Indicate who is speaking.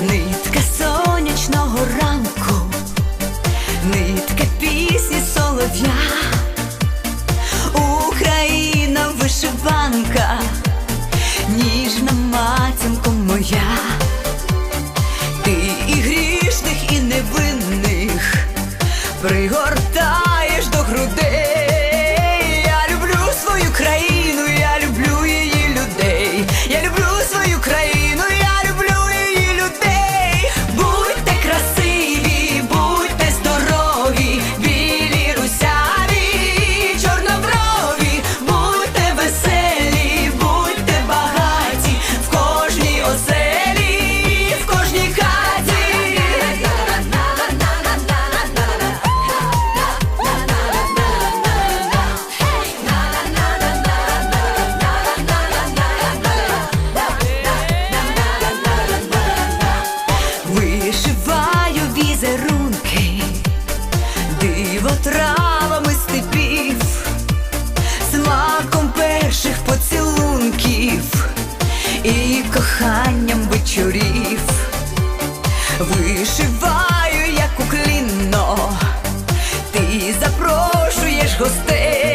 Speaker 1: нитка сонячного ранку, нитка пісні солов'я, Україна вишиванка, ніжна матінко моя, ти і грішних, і невинних пригорів вишиваю, як у уклінно, ти запрошуєш гостей.